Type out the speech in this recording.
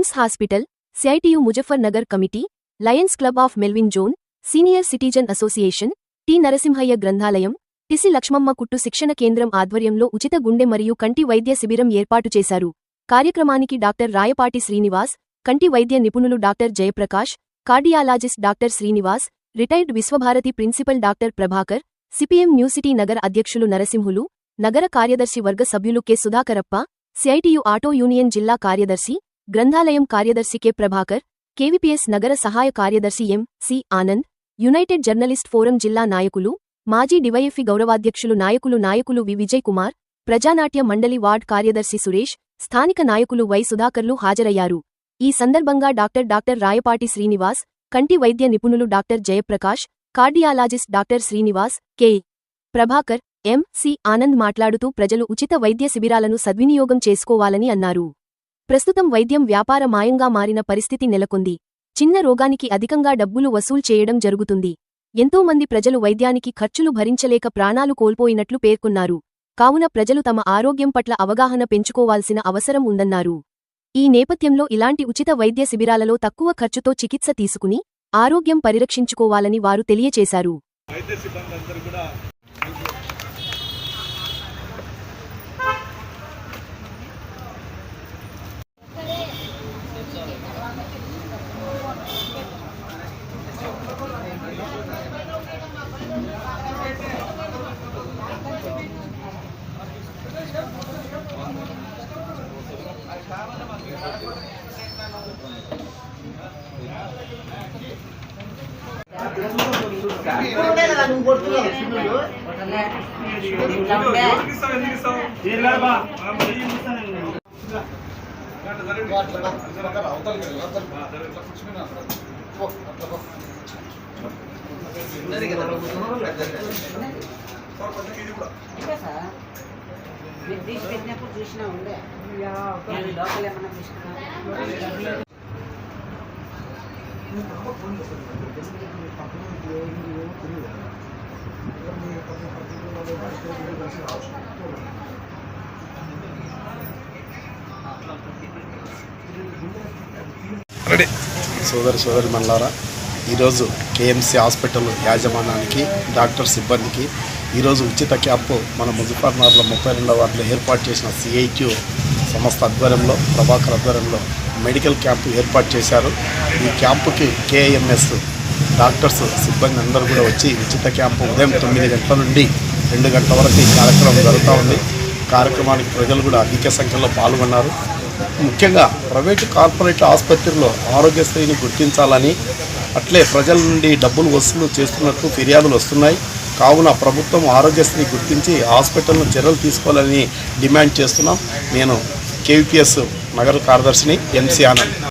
KIMS hospital CITU Muzaffar Nagar committee Lions Club of Melvin zone senior citizen association T Narasimhaiah గ్రంథాలయం TC Lakshmamma కుట్టు శిక్షణ కేంద్రం ఆధ్వర్యంలో ఉచిత గుండె మరియు కంటి వైద్య శిబిరం ఏర్పాటు చేశారు కార్యక్రమానికి డాక్టర్ రాయపాటి శ్రీనివాస్ కంటి వైద్య నిపుణులు doctor Jayaprakash cardiologist doctor Srinivas retired Vishwabharati principal doctor Prabhakar CPM new city నగర అధ్యక్షులు నరసింహులు నగర కార్యదర్శి వర్గ సభ్యులు K Sudhakarappa CITU auto union జిల్లా కార్యదర్శి గ్రంథాలయం కార్యదర్శి కె. ప్రభాకర్ కేవీపీఎస్ నగర సహాయ కార్యదర్శి M. C. Anand united journalist forum జిల్లా నాయకులు మాజీ డివైఎఫ్ఈ గౌరవాధ్యక్షులు నాయకులు నాయకులు వి. విజయ్ కుమార్ ప్రజానాట్య మండలి వార్డ్ కార్యదర్శి సురేష్ స్థానిక నాయకులు వై. సుధాకర్లు హాజరయ్యారు. ఈ సందర్భంగా డాక్టర్ డాక్టర్ రాయపాటి శ్రీనివాస్ కంటి వైద్య నిపుణులు doctor Jayaprakash cardiologist doctor Srinivas K. Prabhakar M. C. Anand మాట్లాడుతూ ప్రజలు ఉచిత వైద్య శిబిరాలను సద్వినియోగం చేసుకోవాలని అన్నారు. ప్రస్తుతం వైద్యం వ్యాపార మాయంగా మారిన పరిస్థితి నెలకొంది. చిన్న రోగానికి అధికంగా డబ్బులు వసూలు చేయడం జరుగుతుంది. ఎంతోమంది ప్రజలు వైద్యానికి ఖర్చులు భరించలేక ప్రాణాలు కోల్పోయినట్లు పేర్కొన్నారు. కావున ప్రజలు తమ ఆరోగ్యం పట్ల అవగాహన పెంచుకోవాల్సిన అవసరం ఉందన్నారు. ఈ నేపథ్యంలో ఇలాంటి ఉచిత వైద్య శిబిరాలలో తక్కువ ఖర్చుతో చికిత్స తీసుకుని ఆరోగ్యం పరిరక్షించుకోవాలని వారు తెలియచేశారు. వైద్య సిబ్బంది అందరూ కూడా సార్. మీరు తీసి పెట్టినప్పుడు చూసినా ఉండే. నేను లోపల ఏమన్నా సోదరి సోదరి మల్లారా ఈరోజు కేఎంసీ హాస్పిటల్ యాజమాన్యానికి డాక్టర్ సిబ్బందికి ఈరోజు ఉచిత క్యాంపు మన ముజఫర్నగర్లో ముప్పై రెండవ వార్డులో ఏర్పాటు చేసిన సిఐక్యూ సంస్థ ఆధ్వర్యంలో ప్రభాకర్ ఆధ్వర్యంలో మెడికల్ క్యాంపు ఏర్పాటు చేశారు. ఈ క్యాంపుకి కేఎంఎస్ డాక్టర్స్ సిబ్బంది అందరూ కూడా వచ్చి ఉచిత క్యాంపు ఉదయం తొమ్మిది గంటల నుండి రెండు గంటల వరకు ఈ కార్యక్రమం జరుగుతూ ఉంది. కార్యక్రమానికి ప్రజలు కూడా అధిక సంఖ్యలో పాల్గొన్నారు. ముఖ్యంగా ప్రైవేటు కార్పొరేట్ ఆసుపత్రిలో ఆరోగ్యశ్రీని గుర్తించాలని అట్లే ప్రజల నుండి డబ్బులు వసూలు చేస్తున్నట్టు ఫిర్యాదులు వస్తున్నాయి. కావున ప్రభుత్వం ఆరోగ్యశ్రీ గుర్తించి హాస్పిటల్ను చర్యలు తీసుకోవాలని డిమాండ్ చేస్తున్నాం. నేను కేవీపీఎస్ నగర కార్యదర్శిని ఎంసీ ఆనంద్.